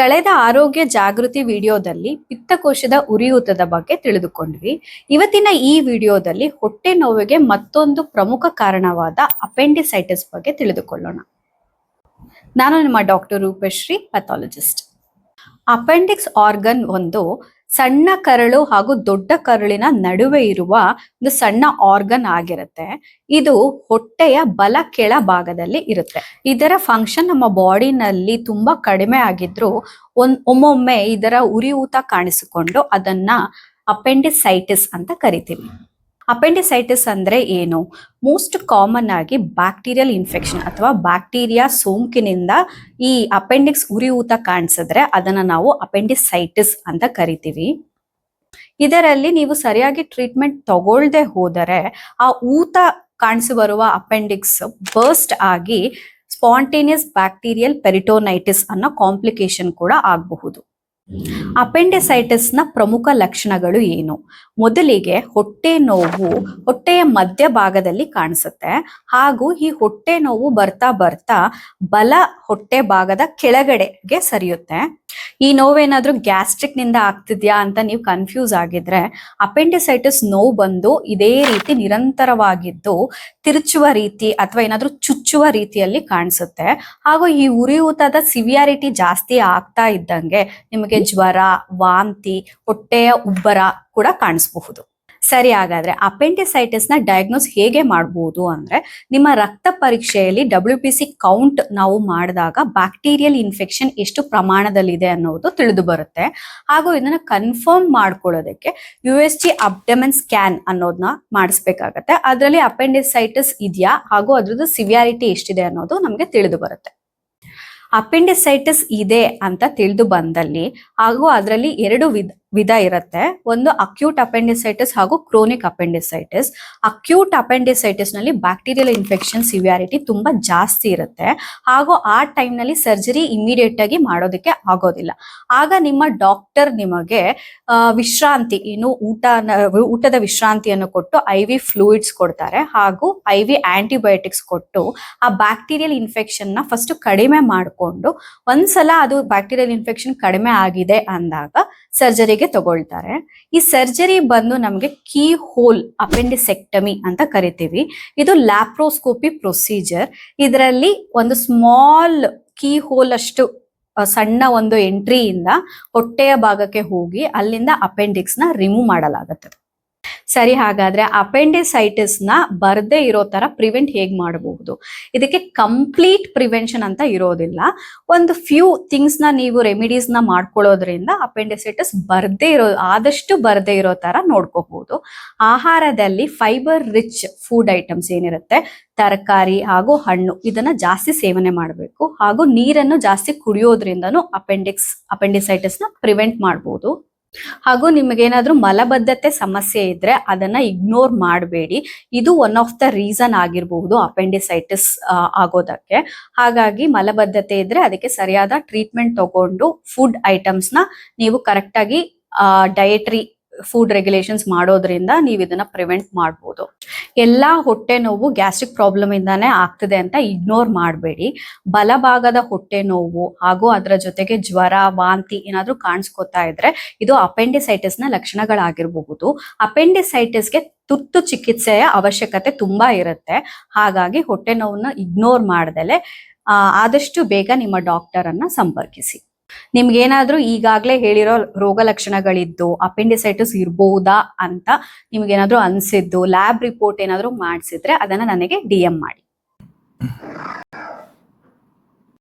ಕಳೆದ ಆರೋಗ್ಯ ಜಾಗೃತಿ ವಿಡಿಯೋದಲ್ಲಿ ಪಿತ್ತಕೋಶದ ಉರಿಯೂತದ ಬಗ್ಗೆ ತಿಳಿದುಕೊಂಡ್ವಿ. ಇವತ್ತಿನ ಈ ವಿಡಿಯೋದಲ್ಲಿ ಹೊಟ್ಟೆ ನೋವಿಗೆ ಮತ್ತೊಂದು ಪ್ರಮುಖ ಕಾರಣವಾದ ಅಪೆಂಡಿಸೈಟಿಸ್ ಬಗ್ಗೆ ತಿಳಿದುಕೊಳ್ಳೋಣ. ನಾನು ನಿಮ್ಮ doctor Roopashree pathologist appendix organ ಒಂದು ಸಣ್ಣ ಕರಳು ಹಾಗೂ ದೊಡ್ಡ ಕರುಳಿನ ನಡುವೆ ಇರುವ ಒಂದು ಸಣ್ಣ ಆರ್ಗನ್ ಆಗಿರುತ್ತೆ. ಇದು ಹೊಟ್ಟೆಯ ಬಲ ಕೆಳ ಭಾಗದಲ್ಲಿ ಇರುತ್ತೆ. ಇದರ ಫಂಕ್ಷನ್ ನಮ್ಮ ಬಾಡಿನಲ್ಲಿ ತುಂಬಾ ಕಡಿಮೆ ಆಗಿದ್ರು ಒಂದ್ ಒಮ್ಮೊಮ್ಮೆ ಇದರ ಉರಿಯೂತ ಕಾಣಿಸಿಕೊಂಡು ಅದನ್ನ ಅಪೆಂಡಿಸೈಟಿಸ್ ಅಂತ ಕರಿತೀವಿ. ಅಪೆಂಡಿಸೈಟಿಸ್ ಅಂದ್ರೆ ಏನು? ಮೋಸ್ಟ್ ಕಾಮನ್ ಆಗಿ ಬ್ಯಾಕ್ಟೀರಿಯಲ್ ಇನ್ಫೆಕ್ಷನ್ ಅಥವಾ ಬ್ಯಾಕ್ಟೀರಿಯಾ ಸೋಂಕಿನಿಂದ ಈ ಅಪೆಂಡಿಕ್ಸ್ ಉರಿಯೂತ ಕಾಣಿಸಿದ್ರೆ ಅದನ್ನ ನಾವು ಅಪೆಂಡಿಸೈಟಿಸ್ ಅಂತ ಕರಿತೀವಿ. ಇದರಲ್ಲಿ ನೀವು ಸರಿಯಾಗಿ ಟ್ರೀಟ್ಮೆಂಟ್ ತಗೊಳ್ದೆ ಹೋದರೆ ಆ ಊತ ಕಾಣಿಸಿ ಬರುವ ಅಪೆಂಡಿಕ್ಸ್ ಬರ್ಸ್ಟ್ ಆಗಿ ಸ್ಪಾಂಟೇನಿಯಸ್ ಬ್ಯಾಕ್ಟೀರಿಯಲ್ ಪೆರಿಟೋನೈಟಿಸ್ ಅನ್ನೋ ಕಾಂಪ್ಲಿಕೇಶನ್ ಕೂಡ ಆಗಬಹುದು. ಅಪೆಂಡಿಸೈಟಿಸ್ನ ಪ್ರಮುಖ ಲಕ್ಷಣಗಳು ಏನು? ಮೊದಲಿಗೆ ಹೊಟ್ಟೆ ನೋವು ಹೊಟ್ಟೆಯ ಮಧ್ಯಭಾಗದಲ್ಲಿ ಕಾಣಿಸುತ್ತೆ. ಹಾಗೂ ಈ ಹೊಟ್ಟೆ ನೋವು ಬರ್ತಾ ಬರ್ತಾ ಬಲ ಹೊಟ್ಟೆ ಭಾಗದ ಕೆಳಗಡೆಗೆ ಸರಿಯುತ್ತೆ. ಈ ನೋವೇನಾದ್ರೂ ಗ್ಯಾಸ್ಟ್ರಿಕ್ನಿಂದ ಆಗ್ತಿದ್ಯಾ ಅಂತ ನೀವು ಕನ್ಫ್ಯೂಸ್ ಆಗಿದ್ರೆ ಅಪೆಂಡಿಸೈಟಿಸ್ ನೋವು ಬಂದು ಇದೇ ರೀತಿ ನಿರಂತರವಾಗಿದ್ದು ತಿರುಚುವ ರೀತಿ ಅಥವಾ ಏನಾದ್ರೂ ಚುಚ್ಚುವ ರೀತಿಯಲ್ಲಿ ಕಾಣಿಸುತ್ತೆ. ಹಾಗೂ ಈ ಉರಿಯೂತದ ಸಿವಿಯಾರಿಟಿ ಜಾಸ್ತಿ ಆಗ್ತಾ ಇದ್ದಂಗೆ ನಿಮಗೆ ಜ್ವರ, ವಾಂತಿ, ಹೊಟ್ಟೆಯ ಉಬ್ಬರ ಕೂಡ ಕಾಣಿಸಬಹುದು. ಸರಿ ಹಾಗಾದ್ರೆ ಅಪೆಂಡಿಸೈಟಿಸ್ನ ಡಯಾಗ್ನೋಸ್ ಹೇಗೆ ಮಾಡಬಹುದು ಅಂದ್ರೆ ನಿಮ್ಮ ರಕ್ತ ಪರೀಕ್ಷೆಯಲ್ಲಿ ಡಬ್ಲ್ಯೂ ಪಿ ಸಿ ಕೌಂಟ್ ನಾವು ಮಾಡಿದಾಗ ಬ್ಯಾಕ್ಟೀರಿಯಲ್ ಇನ್ಫೆಕ್ಷನ್ ಎಷ್ಟು ಪ್ರಮಾಣದಲ್ಲಿದೆ ಅನ್ನೋದು ತಿಳಿದು ಬರುತ್ತೆ. ಹಾಗೂ ಇದನ್ನ ಕನ್ಫರ್ಮ್ ಮಾಡ್ಕೊಳ್ಳೋದಕ್ಕೆ U S G abdomen scan ಅನ್ನೋದನ್ನ ಮಾಡಿಸ್ಬೇಕಾಗತ್ತೆ. ಅದರಲ್ಲಿ ಅಪೆಂಡಿಸೈಟಿಸ್ ಇದೆಯಾ? ಹಾಗೂ ಅದ್ರದ್ದು ಸಿವಿಯಾರಿಟಿ ಎಷ್ಟಿದೆ ಅನ್ನೋದು ನಮಗೆ ತಿಳಿದು ಬರುತ್ತೆ. ಅಪೆಂಡಿಸೈಟಿಸ್ ಇದೆ ಅಂತ ತಿಳಿದು ಬಂದಲ್ಲಿ ಹಾಗೂ ಅದರಲ್ಲಿ ಎರಡು ವಿಧ ವಿಧ ಇರುತ್ತೆ. ಒಂದು ಅಕ್ಯೂಟ್ ಅಪೆಂಡಿಸೈಟಿಸ್ ಹಾಗೂ ಕ್ರೋನಿಕ್ ಅಪೆಂಡಿಸೈಟಿಸ್ ಅಕ್ಯೂಟ್ ಅಪೆಂಡಿಸೈಟಿಸ್ನಲ್ಲಿ ಬ್ಯಾಕ್ಟೀರಿಯಲ್ ಇನ್ಫೆಕ್ಷನ್ ಸಿವಿಯಾರಿಟಿ ತುಂಬಾ ಜಾಸ್ತಿ ಇರುತ್ತೆ. ಹಾಗೂ ಆ ಟೈಮ್ನಲ್ಲಿ ಸರ್ಜರಿ ಇಮಿಡಿಯೇಟ್ ಆಗಿ ಮಾಡೋದಕ್ಕೆ ಆಗೋದಿಲ್ಲ. ಆಗ ನಿಮ್ಮ ಡಾಕ್ಟರ್ ನಿಮಗೆ ವಿಶ್ರಾಂತಿ, ಏನು ಊಟ, ಊಟದ ವಿಶ್ರಾಂತಿಯನ್ನು ಕೊಟ್ಟು ಐ ವಿ ಫ್ಲೂಯಿಡ್ಸ್ ಕೊಡ್ತಾರೆ. ಹಾಗೂ ಐ ವಿ ಆಂಟಿಬಯೋಟಿಕ್ಸ್ ಕೊಟ್ಟು ಆ ಬ್ಯಾಕ್ಟೀರಿಯಲ್ ಇನ್ಫೆಕ್ಷನ್ನ ಫಸ್ಟ್ ಕಡಿಮೆ ಮಾಡಿಕೊಂಡು, ಒಂದ್ಸಲ ಅದು ಬ್ಯಾಕ್ಟೀರಿಯಲ್ ಇನ್ಫೆಕ್ಷನ್ ಕಡಿಮೆ ಆಗಿದೆ ಅಂದಾಗ ಸರ್ಜರಿಗೆ ತಗೊಳ್ತಾರೆ. ಈ ಸರ್ಜರಿ ಬಂದು ನಮಗೆ ಕೀ ಹೋಲ್ ಅಪೆಂಡಿಸೆಕ್ಟಮಿ ಅಂತ ಕರಿತೀವಿ. ಇದು ಲ್ಯಾಪ್ರೋಸ್ಕೋಪಿ ಪ್ರೊಸೀಜರ್. ಇದರಲ್ಲಿ ಒಂದು ಸ್ಮಾಲ್ ಕೀ ಹೋಲ್ ಅಷ್ಟು ಸಣ್ಣ ಒಂದು ಎಂಟ್ರಿಯಿಂದ ಹೊಟ್ಟೆಯ ಭಾಗಕ್ಕೆ ಹೋಗಿ ಅಲ್ಲಿಂದ ಅಪೆಂಡಿಕ್ಸ್ನ ರಿಮೂವ್ ಮಾಡಲಾಗುತ್ತದೆ ಸರಿ, ಹಾಗಾದ್ರೆ ಅಪೆಂಡಿಸೈಟಿಸ್ನ ಬರ್ದೇ ಇರೋ ತರ ಪ್ರಿವೆಂಟ್ ಹೇಗ್ ಮಾಡಬಹುದು? ಇದಕ್ಕೆ ಕಂಪ್ಲೀಟ್ ಪ್ರಿವೆನ್ಷನ್ ಅಂತ ಇರೋದಿಲ್ಲ. ಒಂದು ಫ್ಯೂ ಥಿಂಗ್ಸ್ನ ನೀವು ರೆಮಿಡೀಸ್ನ ಮಾಡ್ಕೊಳ್ಳೋದ್ರಿಂದ ಅಪೆಂಡಿಸೈಟಿಸ್ ಬರ್ದೇ ಇರೋ, ಆದಷ್ಟು ಬರ್ದೇ ಇರೋ ತರ ನೋಡ್ಕೋಬಹುದು. ಆಹಾರದಲ್ಲಿ ಫೈಬರ್ ರಿಚ್ ಫುಡ್ ಐಟಮ್ಸ್ ಏನಿರುತ್ತೆ? ತರಕಾರಿ ಹಾಗೂ ಹಣ್ಣು, ಇದನ್ನ ಜಾಸ್ತಿ ಸೇವನೆ ಮಾಡಬೇಕು. ಹಾಗೂ ನೀರನ್ನು ಜಾಸ್ತಿ ಕುಡಿಯೋದ್ರಿಂದನೂ ಅಪೆಂಡಿಕ್ಸ್ ಅಪೆಂಡಿಸೈಟಿಸ್ನ ಪ್ರಿವೆಂಟ್ ಮಾಡಬಹುದು ಹಾಗೂ ನಿಮಗೇನಾದ್ರೂ ಮಲಬದ್ಧತೆ ಸಮಸ್ಯೆ ಇದ್ರೆ ಅದನ್ನ ಇಗ್ನೋರ್ ಮಾಡಬೇಡಿ. ಇದು ಒನ್ ಆಫ್ ದ ರೀಸನ್ ಆಗಿರಬಹುದು ಅಪೆಂಡಿಸೈಟಿಸ್ ಆಗೋದಕ್ಕೆ. ಹಾಗಾಗಿ ಮಲಬದ್ಧತೆ ಇದ್ರೆ ಅದಕ್ಕೆ ಸರಿಯಾದ ಟ್ರೀಟ್ಮೆಂಟ್ ತಗೊಂಡು ಫುಡ್ ಐಟಮ್ಸ್ನ ನೀವು ಕರೆಕ್ಟ್ ಆಗಿ ಡಯಟ್ರಿ ಫುಡ್ ರೆಗ್ಯುಲೇಷನ್ಸ್ ಮಾಡೋದ್ರಿಂದ ನೀವು ಇದನ್ನ ಪ್ರಿವೆಂಟ್ ಮಾಡ್ಬೋದು. ಎಲ್ಲಾ ಹೊಟ್ಟೆ ನೋವು ಗ್ಯಾಸ್ಟ್ರಿಕ್ ಪ್ರಾಬ್ಲಮ್ ಇಂದಾನೆ ಆಗ್ತದೆ ಅಂತ ಇಗ್ನೋರ್ ಮಾಡಬೇಡಿ. ಬಲಭಾಗದ ಹೊಟ್ಟೆ ನೋವು ಹಾಗೂ ಅದರ ಜೊತೆಗೆ ಜ್ವರ, ವಾಂತಿ ಏನಾದರೂ ಕಾಣಿಸ್ಕೊತಾ ಇದ್ರೆ ಇದು ಅಪೆಂಡಿಸೈಟಿಸ್ನ ಲಕ್ಷಣಗಳಾಗಿರಬಹುದು. ಅಪೆಂಡಿಸೈಟಿಸ್ಗೆ ತುರ್ತು ಚಿಕಿತ್ಸೆಯ ಅವಶ್ಯಕತೆ ತುಂಬಾ ಇರುತ್ತೆ. ಹಾಗಾಗಿ ಹೊಟ್ಟೆ ನೋವನ್ನ ಇಗ್ನೋರ್ ಮಾಡ್ದಲೆ ಆದಷ್ಟು ಬೇಗ ನಿಮ್ಮ ಡಾಕ್ಟರ್ ಅನ್ನ ಸಂಪರ್ಕಿಸಿ. ನಿಮ್ಗೇನಾದ್ರೂ ಈಗಾಗ್ಲೇ ಹೇಳಿರೋ ರೋಗ ಲಕ್ಷಣಗಳಿದ್ದು, ಅಪೆಂಡಿಸೈಟಿಸ್ ಇರಬಹುದಾ ಅಂತ ನಿಮ್ಗೇನಾದ್ರೂ ಅನ್ಸಿದ್ದು, ಲ್ಯಾಬ್ ರಿಪೋರ್ಟ್ ಏನಾದ್ರೂ ಮಾಡಿಸಿದ್ರೆ ಅದನ್ನ ನನಗೆ ಡಿ ಎಂ ಮಾಡಿ.